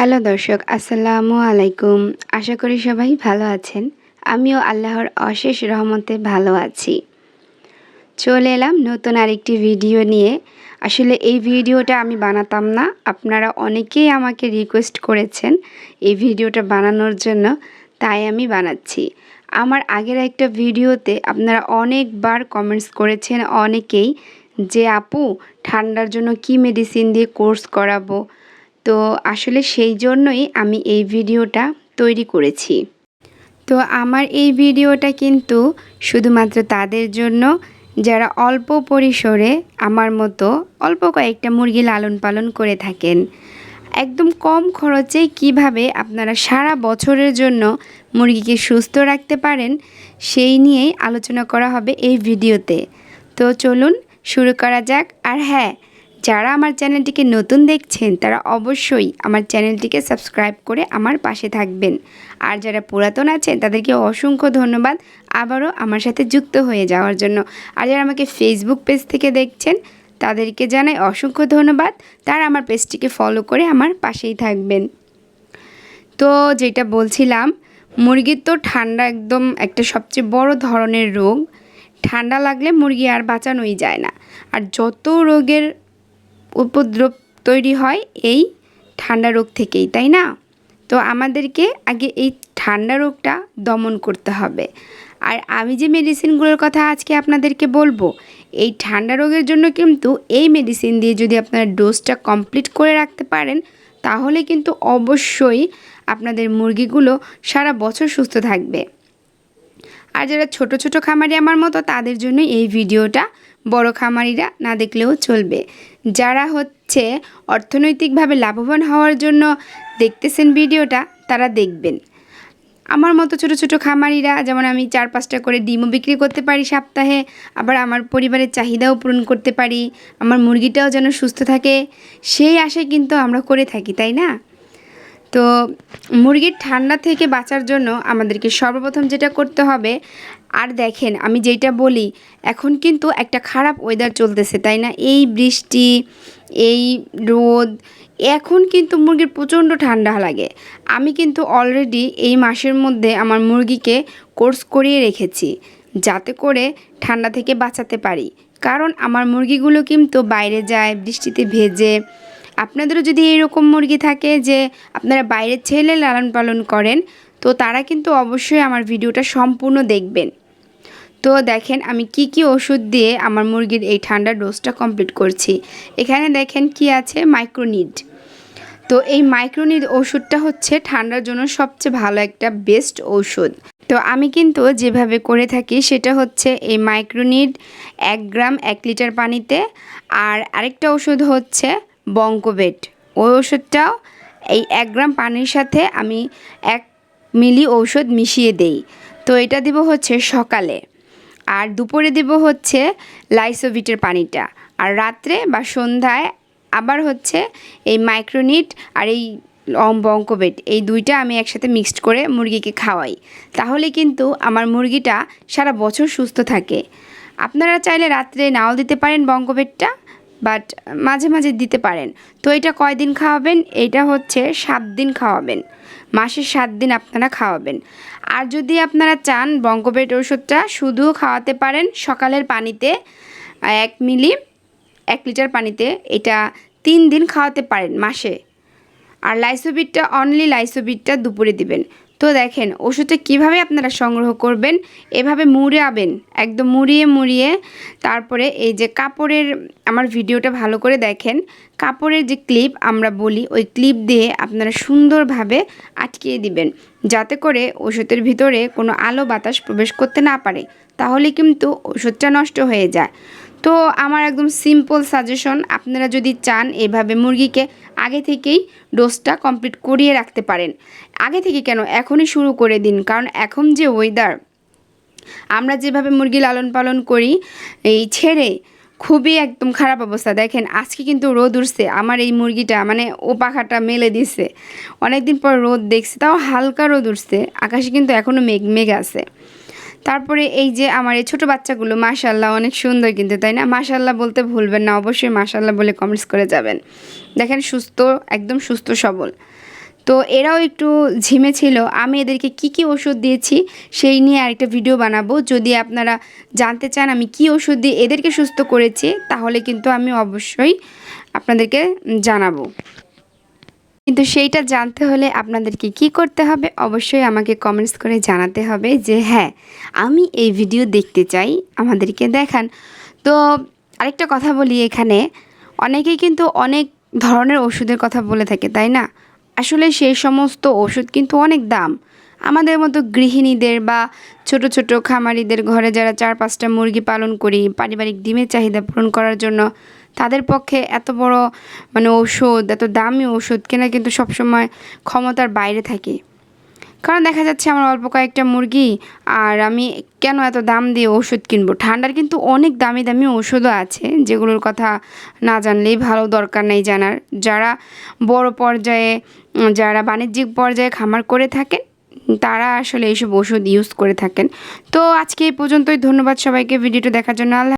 Hello দর্শক, আসসালামু আলাইকুম। আশা করি সবাই ভালো আছেন। আমিও আল্লাহর অশেষ রহমতে ভালো আছি। চলে এলাম নতুন আরেকটি ভিডিও নিয়ে। আসলে এই ভিডিওটা আমি বানাতাম না। আপনারা অনেকেই আমাকে রিকোয়েস্ট করেছেন এই ভিডিওটা বানানোর জন্য, তাই আমি বানাচ্ছি। আমার আগের একটা ভিডিওতে আপনারা অনেকবার কমেন্টস করেছেন অনেকেই যে, আপু, ঠান্ডার জন্য কি মেডিসিন দিয়ে কোর্স করাবো? তো আসলে সেই জন্যই আমি এই ভিডিওটা তৈরি করেছি। তো আমার এই ভিডিওটা কিন্তু শুধুমাত্র তাদের জন্য, যারা অল্প পরিসরে আমার মতো অল্প কয়েকটা মুরগি লালন পালন করে থাকেন। একদম কম খরচে কীভাবে আপনারা সারা বছরের জন্য মুরগিকে সুস্থ রাখতে পারেন, সেই নিয়েই আলোচনা করা হবে এই ভিডিওতে। তো চলুন, শুরু করা যাক। আর হ্যাঁ যারা আমার চ্যানেলটিকে নতুন দেখছেন, তারা অবশ্যই আমার চ্যানেলটিকে সাবস্ক্রাইব করে আমার পাশে থাকবেন। আর যারা পুরাতন আছেন, তাদেরকে অসংখ্য ধন্যবাদ আবারও আমার সাথে যুক্ত হয়ে যাওয়ার জন্য। আর যারা আমাকে ফেসবুক পেজ থেকে দেখছেন, তাদেরকে জানাই অসংখ্য ধন্যবাদ। তারা আমার পেজটিকে ফলো করে আমার পাশেই থাকবেন। তো যেটা বলছিলাম, মুরগির তো ঠান্ডা একদম একটা সবচেয়ে বড় ধরনের রোগ। ঠান্ডা লাগলে মুরগি আর বাঁচানোই যায় না। আর যত রোগের উপদ্রব তৈরি হয় এই ঠান্ডা রোগ থেকেই, তাই না? তো আমাদেরকে আগে এই ঠান্ডা রোগটা দমন করতে হবে। আর আমি যে মেডিসিনগুলোর কথা আজকে আপনাদেরকে বলব, এই ঠান্ডা রোগের জন্য কিন্তু এই মেডিসিন দিয়ে যদি আপনারা ডোজটা কমপ্লিট করে রাখতে পারেন, তাহলে কিন্তু অবশ্যই আপনাদের মুরগিগুলো সারা বছর সুস্থ থাকবে। আর যারা ছোট ছোট খামারি আমার মতো, তাদের জন্য এই ভিডিওটা বড় খামারিরা না দেখলেও চলবে। যারা হচ্ছে অর্থনৈতিকভাবে লাভবান হওয়ার জন্য দেখতেছেন ভিডিওটা, তারা দেখবেন। আমার মতো ছোট ছোট খামারিরা, যেমন আমি চার পাঁচটা করে ডিমও বিক্রি করতে পারি সপ্তাহে, আবার আমার পরিবারের চাহিদাও পূরণ করতে পারি, আমার মুরগিটাও যেন সুস্থ থাকে, সেই আশায় কিন্তু আমরা করে থাকি, তাই না? তো মুরগির ঠান্ডা থেকে বাঁচার জন্য আমাদেরকে সর্বপ্রথম যেটা করতে হবে, আর দেখেন আমি যেটা বলি, এখন কিন্তু একটা খারাপ ওয়েদার চলতেছে, তাই না? এই বৃষ্টি, এই রোদ, এখন কিন্তু মুরগির প্রচণ্ড ঠান্ডা লাগে। আমি কিন্তু অলরেডি এই মাসের মধ্যে আমার মুরগিকে কোর্স করিয়ে রেখেছি, যাতে করে ঠান্ডা থেকে বাঁচাতে পারি। কারণ আমার মুরগিগুলো কিন্তু বাইরে যায়, বৃষ্টিতে ভেজে আপনাদেরও যদি এরকম মুরগি থাকে যে আপনারা বাইরে ছেলে লালন পালন করেন, তো তারা কিন্তু অবশ্যই আমার ভিডিওটা সম্পূর্ণ দেখবেন। তো দেখেন আমি কি কি ওষুধ দিয়ে আমার মুরগির এই ঠান্ডার ডোজটা কমপ্লিট করছি। এখানে দেখেন কি আছে? মাইক্রোনিড। তো এই মাইক্রোনিড ওষুধটা হচ্ছে ঠান্ডার জন্য সবচেয়ে ভালো একটা বেস্ট ওষুধ। তো আমি কিন্তু যেভাবে করে থাকি সেটা হচ্ছে এই মাইক্রোনিড এক গ্রাম এক লিটার পানিতে, আর আরেকটা ওষুধ হচ্ছে বঙ্কোবেট ওই ওষুধটাও এই এক গ্রাম পানির সাথে আমি এক মিলি ঔষধ মিশিয়ে দেই। তো এটা দিব হচ্ছে সকালে। আর দুপুরে দিব হচ্ছে লাইসোভিটের পানিটা। আর রাত্রে বা সন্ধ্যায় আবার হচ্ছে এই মাইক্রোনিট আর এই বঙ্কবেট এই দুইটা আমি একসাথে মিক্সড করে মুরগিকে খাওয়াই। তাহলে কিন্তু আমার মুরগিটা সারা বছর সুস্থ থাকে। আপনারা চাইলে রাত্রে নাও দিতে পারেন বঙ্কবেটটা বাট মাঝে মাঝে দিতে পারেন। তো এটা কয়দিন খাওয়াবেন? এটা হচ্ছে সাত দিন খাওয়াবেন। মাসে সাত দিন আপনারা খাওয়াবেন। আর যদি আপনারা চান বঙ্কপেট ওষুধটা শুধু খাওয়াতে পারেন সকালের পানিতে, এক মিলি, এক লিটার পানিতে, এটা তিন দিন খাওয়াতে পারেন মাসে। আর লাইসোবিটটা, অনলি লাইসোবিটটা দুপুরে দিবেন। তো দেখেন, ওষুধটা কীভাবে আপনারা সংগ্রহ করবেন? এভাবে মুড়াবেন, একদম মুড়িয়ে মুড়িয়ে। তারপরে এই যে কাপড়ের, আমার ভিডিওটা ভালো করে দেখেন। কাপড়ের যে ক্লিপ, আমরা বলি, ওই ক্লিপ দিয়ে আপনারা সুন্দরভাবে আটকিয়ে দিবেন। যাতে করে ওষুধের ভিতরে কোনো আলো বাতাস প্রবেশ করতে না পারে। তাহলে কিন্তু ওষুধটা নষ্ট হয়ে যায়। তো আমার একদম সিম্পল সাজেশন আপনারা যদি চান এভাবে মুরগিকে আগে থেকেই ডোজটা কমপ্লিট করিয়ে রাখতে পারেন। আগে থেকে কেন? এখনই শুরু করে দিন। কারণ এখন যে ওয়েদার আমরা যেভাবে মুরগি লালন পালন করি, এই ছেড়ে খুবই একদম খারাপ অবস্থা। দেখেন, আজকে কিন্তু রোদ উঠছে। আমার এই মুরগিটা মানে ও পাখাটা মেলে দিছে। অনেকদিন পর রোদ দেখছে, তাও হালকা রোদ উঠছে। আকাশে কিন্তু এখনও মেঘ মেঘ আছে। তারপরে এই যে আমার এই ছোটো বাচ্চাগুলো মাশাল্লাহ অনেক সুন্দর কিন্তু, তাই না? মাশাল্লাহ বলতে ভুলবেন না, অবশ্যই মাশাল্লাহ বলে কমেন্টস করে যাবেন। দেখেন সুস্থ, একদম সুস্থ সবল। তো এরাও একটু ঝিমে ছিল, আমি এদেরকে কি কি ওষুধ দিয়েছি সেই নিয়ে আরেকটা ভিডিও বানাবো। যদি আপনারা জানতে চান আমি কি ওষুধ দিয়ে এদেরকে সুস্থ করেছি, তাহলে কিন্তু আমি অবশ্যই আপনাদেরকে জানাব। কিন্তু সেইটা জানতে হলে আপনাদেরকে কি করতে হবে? অবশ্যই আমাকে কমেন্টস করে জানাতে হবে যে হ্যাঁ আমি এই ভিডিও দেখতে চাই, আমাদেরকে দেখান। তো আরেকটা কথা বলি এখানে, অনেকেই কিন্তু অনেক ধরনের ওষুধের কথা বলে থাকে, তাই না? আসলে সেই সমস্ত ওষুধ কিন্তু অনেক দাম। আমাদের মতো গৃহিণীদের বা ছোট ছোট খামারিদের ঘরে যারা চার পাঁচটা মুরগি পালন করি, পারিবারিক ডিমের চাহিদা পূরণ করার জন্য তাদের পক্ষে এত বড় মানে ওষুধ এত দামি ওষুধ কেনা কিন্তু সবসময় ক্ষমতার বাইরে থাকে। কারণ দেখা যাচ্ছে আমার অল্প কয়েকটা মুরগি আর আমি কেন এত দাম দিয়ে ওষুধ কিনবো? ঠান্ডার কিন্তু অনেক দামি দামি ওষুধও আছে, যেগুলোর কথা না জানলেই ভালো দরকার নেই জানার। যারা বড় পর্যায়ে, যারা বাণিজ্যিক পর্যায়ে খামার করে থাকেন, তারা আসলে এইসব ওষুধ ইউজ করে থাকেন। তো আজকে এই পর্যন্তই, ধন্যবাদ সবাইকে, ভিডিওটা দেখার জন্য আল্লাহ